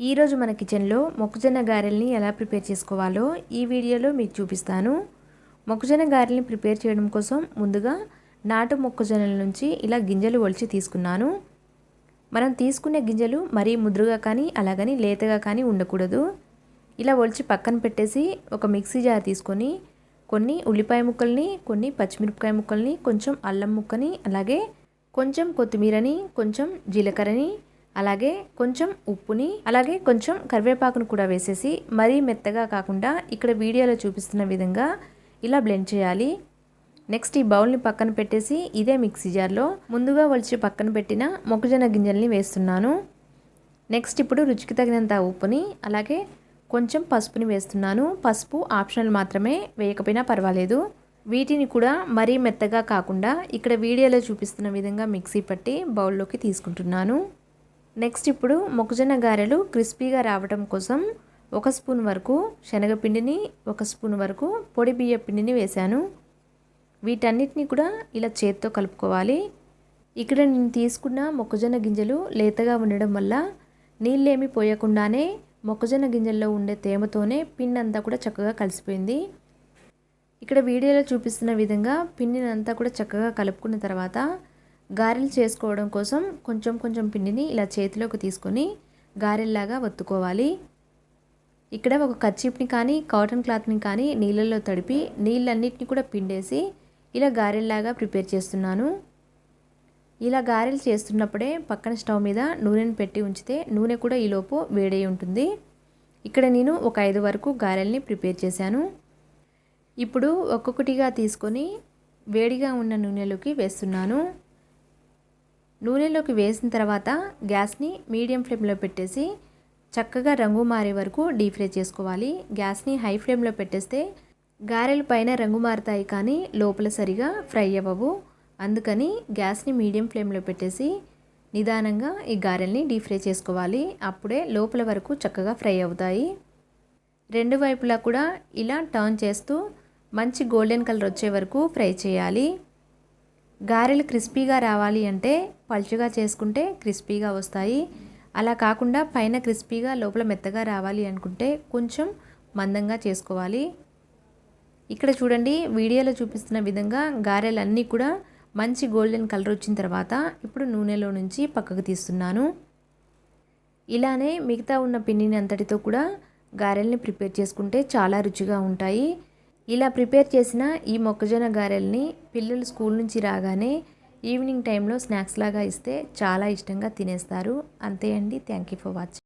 ఈరోజు మన కిచెన్లో మొక్కజొన్న గారెల్ని ఎలా ప్రిపేర్ చేసుకోవాలో ఈ వీడియోలో మీకు చూపిస్తాను. మొక్కజొన్న గారెల్ని ప్రిపేర్ చేయడం కోసం ముందుగా నాటు మొక్కజొన్నల నుంచి ఇలా గింజలు ఒలిచి తీసుకున్నాను. మనం తీసుకునే గింజలు మరీ ముద్రగా కానీ అలాగని లేతగా కానీ ఉండకూడదు. ఇలా ఒలిచి పక్కన పెట్టేసి ఒక మిక్సీ జార్ తీసుకొని కొన్ని ఉల్లిపాయ ముక్కల్ని కొన్ని పచ్చిమిరపకాయ ముక్కల్ని కొంచెం అల్లం ముక్కని అలాగే కొంచెం కొత్తిమీరని కొంచెం జీలకర్రని అలాగే కొంచెం ఉప్పుని అలాగే కొంచెం కరివేపాకును కూడా వేసేసి మరీ మెత్తగా కాకుండా ఇక్కడ వీడియోలో చూపిస్తున్న విధంగా ఇలా బ్లెండ్ చేయాలి. నెక్స్ట్ ఈ బౌల్ని పక్కన పెట్టేసి ఇదే మిక్సీ జార్లో ముందుగా ఒలిచి పక్కన పెట్టిన మొక్కజొన్న గింజల్ని వేస్తున్నాను. నెక్స్ట్ ఇప్పుడు రుచికి తగినంత ఉప్పుని అలాగే కొంచెం పసుపుని వేస్తున్నాను. పసుపు ఆప్షనల్ మాత్రమే వేయకపోయినా పర్వాలేదు. వీటిని కూడా మరీ మెత్తగా కాకుండా ఇక్కడ వీడియోలో చూపిస్తున్న విధంగా మిక్సీ పట్టి బౌల్లోకి తీసుకుంటున్నాను. నెక్స్ట్ ఇప్పుడు మొక్కజొన్న గారెలు క్రిస్పీగా రావడం కోసం ఒక స్పూన్ వరకు శనగపిండిని ఒక స్పూన్ వరకు పొడి బియ్య పిండిని వేశాను. వీటన్నిటిని కూడా ఇలా చేత్తో కలుపుకోవాలి. ఇక్కడ నేను తీసుకున్న మొక్కజొన్న గింజలు లేతగా ఉండడం వల్ల నీళ్ళేమి పోయకుండానే మొక్కజొన్న గింజల్లో ఉండే తేమతోనే పిన్ అంతా కూడా చక్కగా కలిసిపోయింది. ఇక్కడ వీడియోలో చూపిస్తున్న విధంగా పిండినంతా కూడా చక్కగా కలుపుకున్న తర్వాత గారెలు చేసుకోవడం కోసం కొంచెం కొంచెం పిండిని ఇలా చేతిలోకి తీసుకొని గారెల్లాగా వత్తుకోవాలి. ఇక్కడ ఒక కచ్చిప్ని కానీ కాటన్ క్లాత్ని కానీ నీళ్ళల్లో తడిపి నీళ్ళన్నిటిని కూడా పిండేసి ఇలా గారెల్లాగా ప్రిపేర్ చేస్తున్నాను. ఇలా గారెలు చేస్తున్నప్పుడే పక్కన స్టవ్ మీద నూనెను పెట్టి ఉంచితే నూనె కూడా ఈలోపు వేడై ఉంటుంది. ఇక్కడ నేను ఒక ఐదు వరకు గారెల్ని ప్రిపేర్ చేశాను. ఇప్పుడు ఒక్కొక్కటిగా తీసుకొని వేడిగా ఉన్న నూనెలోకి వేస్తున్నాను. నూనెలోకి వేసిన తర్వాత గ్యాస్ని మీడియం ఫ్లేమ్లో పెట్టేసి చక్కగా రంగు మారే వరకు డీప్ ఫ్రై చేసుకోవాలి. గ్యాస్ని హై ఫ్లేమ్లో పెట్టేస్తే గారెలు పైన రంగు మారుతాయి కానీ లోపల సరిగా ఫ్రై అవ్వవు. అందుకని గ్యాస్ని మీడియం ఫ్లేమ్లో పెట్టేసి నిదానంగా ఈ గారెల్ని డీప్ ఫ్రై చేసుకోవాలి. అప్పుడే లోపల వరకు చక్కగా ఫ్రై అవుతాయి. రెండు వైపులా కూడా ఇలా టర్న్ చేస్తూ మంచి గోల్డెన్ కలర్ వచ్చే వరకు ఫ్రై చేయాలి. గారెలు క్రిస్పీగా రావాలి అంటే పలుచుగా చేసుకుంటే క్రిస్పీగా వస్తాయి. అలా కాకుండా పైన క్రిస్పీగా లోపల మెత్తగా రావాలి అనుకుంటే కొంచెం మందంగా చేసుకోవాలి. ఇక్కడ చూడండి వీడియోలో చూపిస్తున్న విధంగా గారెలన్నీ కూడా మంచి గోల్డెన్ కలర్ వచ్చిన తర్వాత ఇప్పుడు నూనెలో నుంచి పక్కకు తీస్తున్నాను. ఇలానే మిగతా ఉన్న పిండిని అంతటితో కూడా గారెల్ని ప్రిపేర్ చేసుకుంటే చాలా రుచిగా ఉంటాయి. ఇలా ప్రిపేర్ చేసిన ఈ మొక్కజొన్న గారెల్ని పిల్లలు స్కూల్ నుంచి రాగానే ఈవినింగ్ టైంలో స్నాక్స్ లాగా ఇస్తే చాలా ఇష్టంగా తినేస్తారు. అంతే అండి. Thank you for watching.